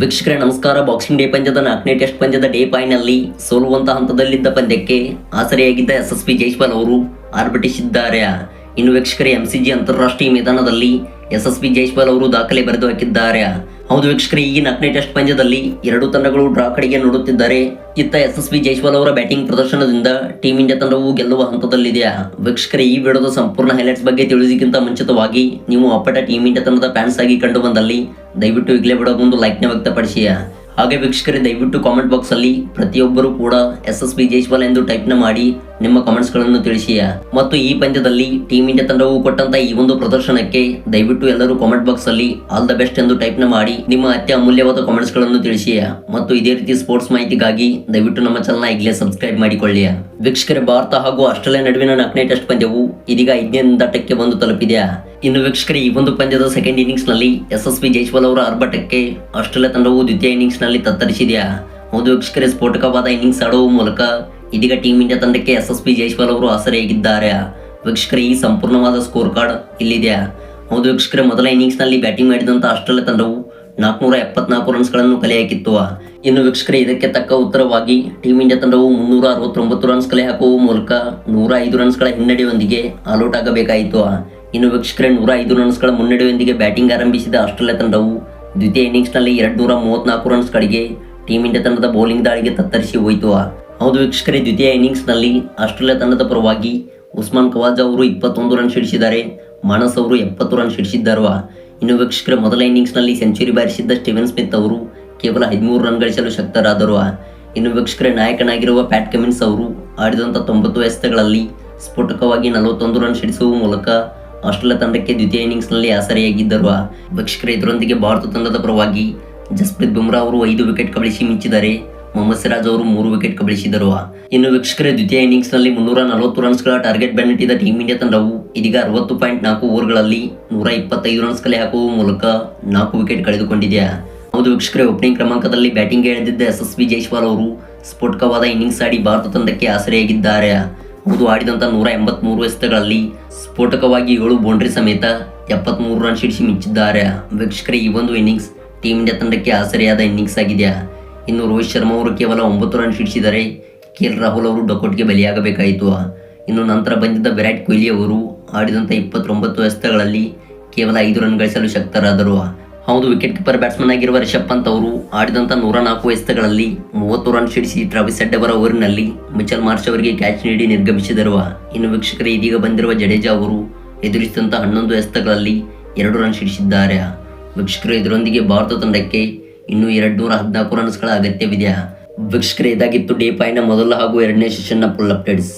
ವೀಕ್ಷಕರೇ, ನಮಸ್ಕಾರ. Boxing day ಪಂದ್ಯದ ನಾಲ್ಕನೇ ಟೆಸ್ಟ್ ಪಂದ್ಯದ ಡೇ ಪಾಯ್ನಲ್ಲಿ ಸೋಲುವಂತ ಹಂತದಲ್ಲಿದ್ದ ಪಂದ್ಯಕ್ಕೆ ಆಸರೆಯಾಗಿದ್ದ ಪಿ ಜೈಸ್ವಾಲ್ ಅವರು ಆರ್ಭಟಿಸಿದ್ದಾರೆ. ಇನ್ನು ವೀಕ್ಷಕರೇ ಎಂಸಿಜಿ ಅಂತಾರಾಷ್ಟ್ರೀಯ ಮೈದಾನದಲ್ಲಿ ಎಸ್ ಎಸ್ ಜೈಸ್ವಾಲ್ ಅವರು ದಾಖಲೆ ಬರೆದು ಹಾಕಿದ್ದಾರೆ. ಹೌದು ವೀಕ್ಷಕರೇ, ಈ ನಾಲ್ಕನೇ ಟೆಸ್ಟ್ ಪಂದ್ಯದಲ್ಲಿ ಎರಡು ತಂಡಗಳು ಡ್ರಾ ಕಡೆಗೆ ನೋಡುತ್ತಿದ್ದಾರೆ. ಇತ್ತ ಎಸ್ ಎಸ್ ಜೈಸ್ವಾಲ್ ಅವರ ಬ್ಯಾಟಿಂಗ್ ಪ್ರದರ್ಶನದಿಂದ ಟೀಮ್ ಇಂಡಿಯಾ ತಂಡವು ಗೆಲ್ಲುವ ಹಂತದಲ್ಲಿದೆ. ವೀಕ್ಷಕರೇ, ಈ ವಿಡಿಯೋದ ಸಂಪೂರ್ಣ ಹೈಲೈಟ್ಸ್ ಬಗ್ಗೆ ತಿಳಿಸಿಕ್ಕಿಂತ ಮುಂಚಿತವಾಗಿ ನೀವು ಅಪ್ಪಟ ಟೀಮ್ ಇಂಡಿಯಾ ತಂಡದ ಫ್ಯಾನ್ಸ್ ಆಗಿ ಕಂಡು ಬಂದಲ್ಲಿ ದಯವಿಟ್ಟು ಈಗಲೇ ಬಿಡೋದೊಂದು ಲೈಕ್ನ ವ್ಯಕ್ತಪಡಿಸಿ. ಹಾಗೆ ವೀಕ್ಷಕರೇ ದಯವಿಟ್ಟು ಕಾಮೆಂಟ್ ಬಾಕ್ಸ್ ಅಲ್ಲಿ ಪ್ರತಿಯೊಬ್ಬರು ಕೂಡ ಎಸ್ ಎಸ್ ಬಿ ಜೈಸ್ವಾಲ್ ಎಂದು ಟೈಪ್ನ ಮಾಡಿ ನಿಮ್ಮ ಕಾಮೆಂಟ್ಸ್ಗಳನ್ನು ಗಳನ್ನು ತಿಳಿಸಿ. ಮತ್ತು ಈ ಪಂದ್ಯದಲ್ಲಿ ಟೀಮ್ ಇಂಡಿಯಾ ತಂಡವು ಕೊಟ್ಟಂತ ಈ ಒಂದು ಪ್ರದರ್ಶನಕ್ಕೆ ದಯವಿಟ್ಟು ಎಲ್ಲರೂ ಕಾಮೆಂಟ್ ಬಾಕ್ಸ್ ಅಲ್ಲಿ ಆಲ್ ದ ಬೆಸ್ಟ್ ಎಂದು ಟೈಪ್ನ ಮಾಡಿ ನಿಮ್ಮ ಅತ್ಯ ಅಮೂಲ್ಯವಾದ ಕಾಮೆಂಟ್ಸ್ಗಳನ್ನು ತಿಳಿಸಿಯ ಮತ್ತು ಇದೇ ರೀತಿ ಸ್ಪೋರ್ಟ್ಸ್ ಮಾಹಿತಿಗಾಗಿ ದಯವಿಟ್ಟು ನಮ್ಮ ಚಾನಲ್ ಈಗಲೇ ಸಬ್ಸ್ಕ್ರೈಬ್ ಮಾಡಿಕೊಳ್ಳಿ. ವೀಕ್ಷಕರ, ಭಾರತ ಹಾಗೂ ಆಸ್ಟ್ರೇಲಿಯಾ ನಡುವಿನ ನಾಲ್ಕನೇ ಟೆಸ್ಟ್ ಪಂದ್ಯವು ಇದೀಗ ಐದನೇ ದಟ್ಟಕ್ಕೆ ಬಂದು ತಲುಪಿದೆ. ಇನ್ನು ವೀಕ್ಷಕರಿ, ಈ ಒಂದು ಪಂದ್ಯದ ಸೆಕೆಂಡ್ ಇನ್ನಿಂಗ್ಸ್ನಲ್ಲಿ ಎಸ್ ಎಸ್ ಪಿ ಜೈಸ್ವಾಲ್ ಅವರ ಆರ್ಭಟಕ್ಕೆ ಆಸ್ಟ್ರೇಲಿಯಾ ತಂಡವು ದ್ವಿತೀಯ ಇನ್ನಿಂಗ್ಸ್ನಲ್ಲಿ ತತ್ತರಿಸಿದೆಯಾ? ಹೌದು ವೀಕ್ಷಕರೇ, ಸ್ಫೋಟಕವಾದ ಇನ್ನಿಂಗ್ಸ್ ಆಡುವ ಮೂಲಕ ಇದೀಗ ಟೀಮ್ ಇಂಡಿಯಾ ತಂಡಕ್ಕೆ ಪಿ ಜೈಸ್ವಾಲ್ ಅವರು ಆಸರೆಯಾಗಿದ್ದಾರೆ. ವೀಕ್ಷಕರೇ, ಈ ಸಂಪೂರ್ಣವಾದ ಸ್ಕೋರ್ ಕಾರ್ಡ್ ಇಲ್ಲಿದೆಯಾ? ಹೌದು ವೀಕ್ಷಕರೇ, ಮೊದಲ ಇನ್ನಿಂಗ್ಸ್ನಲ್ಲಿ ಬ್ಯಾಟಿಂಗ್ ಮಾಡಿದಂತ ಆಸ್ಟ್ರೇಲಿಯಾ ತಂಡವು ನಾಲ್ಕುನೂರ ಎಪ್ಪತ್ನಾಲ್ಕು ರನ್ಸ್ಗಳನ್ನು ಕಲೆ ಹಾಕಿತ್ತು ಇನ್ನು ವೀಕ್ಷಕರೇ, ಇದಕ್ಕೆ ತಕ್ಕ ಉತ್ತರವಾಗಿ ಟೀಮ್ ಇಂಡಿಯಾ ತಂಡವು ಮುನ್ನೂರ ಅರವತ್ತೊಂಬತ್ತು ರನ್ಸ್ ಕಲೆ ಹಾಕುವ ಮೂಲಕ ನೂರ ಐದು ರನ್ಸ್ಗಳ ಹಿನ್ನಡೆಯೊಂದಿಗೆ ಆಲ್ಔಟ್ ಆಗಬೇಕಾಯಿತು ಇನ್ನು ವೀಕ್ಷಕರೇ ನೂರ ಐದು ರನ್ಸ್ಗಳ ಮುನ್ನಡೆಯೊಂದಿಗೆ ಬ್ಯಾಟಿಂಗ್ ಆರಂಭಿಸಿದ ಆಸ್ಟ್ರೇಲಿಯಾ ತಂಡವು ದ್ವಿತೀಯ ಇನ್ನಿಂಗ್ಸ್ನಲ್ಲಿ ಎರಡು ನೂರ ಮೂವತ್ನಾಲ್ಕು ರನ್ಸ್ಗಳಿಗೆ ಟೀಮ್ ಇಂಡಿಯಾ ತಂಡದ ಬೌಲಿಂಗ್ ದಾಳಿಗೆ ತತ್ತರಿಸಿ ಹೋಯಿತು. ಹೌದು ವೀಕ್ಷಕರೇ, ದ್ವಿತೀಯ ಇನ್ನಿಂಗ್ಸ್ನಲ್ಲಿ ಆಸ್ಟ್ರೇಲಿಯಾ ತಂಡದ ಪರವಾಗಿ ಉಸ್ಮಾನ್ ಖವಾಜಾ ಅವರು ಇಪ್ಪತ್ತೊಂದು ರನ್ ಸಿಡಿಸಿದ್ದಾರೆ ಮಾನಸ್ ಅವರು ಎಪ್ಪತ್ತು ರನ್ ಸಿಡಿಸಿದ್ದಾರು ಇನ್ನು ವೀಕ್ಷಕರ, ಮೊದಲ ಇನ್ನಿಂಗ್ಸ್ನಲ್ಲಿ ಸೆಂಚುರಿ ಬಾರಿಸಿದ್ದ ಸ್ಟೀವನ್ ಸ್ಮಿತ್ ಅವರು ಕೇವಲ ಹದಿಮೂರು ರನ್ ಗಳಿಸಲು ಶಕ್ತರಾದರು. ಇನ್ನು ವೀಕ್ಷಕರ, ನಾಯಕನಾಗಿರುವ ಪ್ಯಾಟ್ ಕಮಿನ್ಸ್ ಅವರು ಆಡಿದಂಥ ತೊಂಬತ್ತು ಎಸೆತಗಳಲ್ಲಿ ಸ್ಫೋಟಕವಾಗಿ ನಲವತ್ತೊಂದು ರನ್ ಸಿಡಿಸುವ ಮೂಲಕ ಆಸ್ಟ್ರೇಲಿಯಾ ತಂಡಕ್ಕೆ ದ್ವಿತೀಯ ಇನ್ನಿಂಗ್ಸ್ನಲ್ಲಿ ಆಸರೆಯಾಗಿದ್ದರು ವೀಕ್ಷಕರ ಇದರೊಂದಿಗೆ ಭಾರತ ತಂಡದ ಪರವಾಗಿ ಜಸ್ಪ್ರೀತ್ ಬುಮ್ರಾ ಅವರು ಐದು ವಿಕೆಟ್ ಕಬಳಿಸಿ ಮಿಂಚಿದ್ದಾರೆ. ಮೊಹಮ್ಮದ್ ಸಿರಾಜ್ ಅವರು ಮೂರು ವಿಕೆಟ್ ಕಬಳಿಸಿದರು. ಇನ್ನು ವೀಕ್ಷಕರ, ದ್ವಿತೀಯ ಇನ್ನಿಂಗ್ಸ್ನಲ್ಲಿ ಮುನ್ನೂರ ನಲವತ್ತು ರನ್ಸ್ಗಳ ಟಾರ್ಗೆಟ್ ಬೆನ್ನಟ್ಟಿದ ಟೀಮ್ ಇಂಡಿಯಾ ತಂಡವು ಇದೀಗ ಅರವತ್ತು ಪಾಯಿಂಟ್ ನಾಲ್ಕು ಓವರ್ಗಳಲ್ಲಿ ನೂರ ಇಪ್ಪತ್ತೈದು ರನ್ಸ್ ಕಲೆ ಹಾಕುವ ಮೂಲಕ ನಾಲ್ಕು ವಿಕೆಟ್ ಕಳೆದುಕೊಂಡಿದೆ. ಹೌದು ವೀಕ್ಷಕರೇ, ಓಪನಿಂಗ್ ಕ್ರಮಾಂಕದಲ್ಲಿ ಬ್ಯಾಟಿಂಗ್ ಎಳೆದಿದ್ದ ಎಸ್ ಎಸ್ ಬಿ ಜೈಸ್ವಾಲ್ ಅವರು ಸ್ಫೋಟಕವಾದ ಇನ್ನಿಂಗ್ಸ್ ಆಡಿ ಭಾರತ ತಂಡಕ್ಕೆ ಆಸರೆಯಾಗಿದ್ದಾರೆ. ಹೌದು ಆಡಿದಂಥ ನೂರ ಎಂಬತ್ಮೂರು ಎಸೆತಗಳಲ್ಲಿ ಸ್ಫೋಟಕವಾಗಿ ಏಳು ಬೌಂಡ್ರಿ ಸಮೇತ ಎಪ್ಪತ್ಮೂರು ರನ್ ಸಿಡಿಸಿ ಮಿಂಚಿದ್ದಾರೆ ವೀಕ್ಷಕರೇ, ಈ ಒಂದು ಇನ್ನಿಂಗ್ಸ್ ಟೀಮ್ ಇಂಡಿಯಾ ತಂಡಕ್ಕೆ ಆಸರೆಯಾದ ಇನ್ನಿಂಗ್ಸ್ ಆಗಿದೆ. ಇನ್ನು ರೋಹಿತ್ ಶರ್ಮಾ ಅವರು ಕೇವಲ ಒಂಬತ್ತು ರನ್ ಸಿಡಿಸಿದರೆ ಕೆ ಎಲ್ ರಾಹುಲ್ ಅವರು ಡಕೌಟ್ಗೆ ಬಲಿಯಾಗಬೇಕಾಯಿತು. ಇನ್ನು ನಂತರ ಬಂದಿದ್ದ ವಿರಾಟ್ ಕೊಹ್ಲಿ ಅವರು ಆಡಿದಂಥ ಇಪ್ಪತ್ತೊಂಬತ್ತು ಎಸೆತಗಳಲ್ಲಿ ಕೇವಲ ಐದು ರನ್ ಗಳಿಸಲು ಶಕ್ತರಾದರು. ಹೌದು ವಿಕೆಟ್ ಕೀಪರ್ ಬ್ಯಾಟ್ಸ್ಮನ್ ಆಗಿರುವ ರಿಷಬ್ ಪಂತ್ ಅವರು ಆಡಿದಂಥ ನೂರ ನಾಲ್ಕು ಎಸೆತಗಳಲ್ಲಿ ಮೂವತ್ತು ರನ್ ಸಿಡಿಸಿ ಟ್ರಾವಿಸ್ ಹೆಡ್ ಅವರ ಓವರಿನಲ್ಲಿ ಮಿಚಲ್ ಮಾರ್ಚ್ ಅವರಿಗೆ ಕ್ಯಾಚ್ ನೀಡಿ ನಿರ್ಗಮಿಸಿದರು. ಇನ್ನು ವೀಕ್ಷಕರು, ಇದೀಗ ಬಂದಿರುವ ಜಡೇಜಾ ಅವರು ಎದುರಿಸಿದಂಥ ಹನ್ನೊಂದು ಎಸೆತಗಳಲ್ಲಿ ಎರಡು ರನ್ ಸಿಡಿಸಿದ್ದಾರೆ. ವೀಕ್ಷಕರು, ಇದರೊಂದಿಗೆ ಭಾರತ ತಂಡಕ್ಕೆ ಇನ್ನೂ ಎರಡು ನೂರ ಹದಿನಾಲ್ಕು ರನ್ಸ್ಗಳ ಅಗತ್ಯವಿದೆ. ವೀಕ್ಷಕರು, ಇದಾಗಿತ್ತು ಡೇ ಪಾಯ್ನ ಮೊದಲ ಹಾಗೂ ಎರಡನೇ ಸೆಷನ್ನ ಫುಲ್ ಅಪ್ಡೇಟ್ಸ್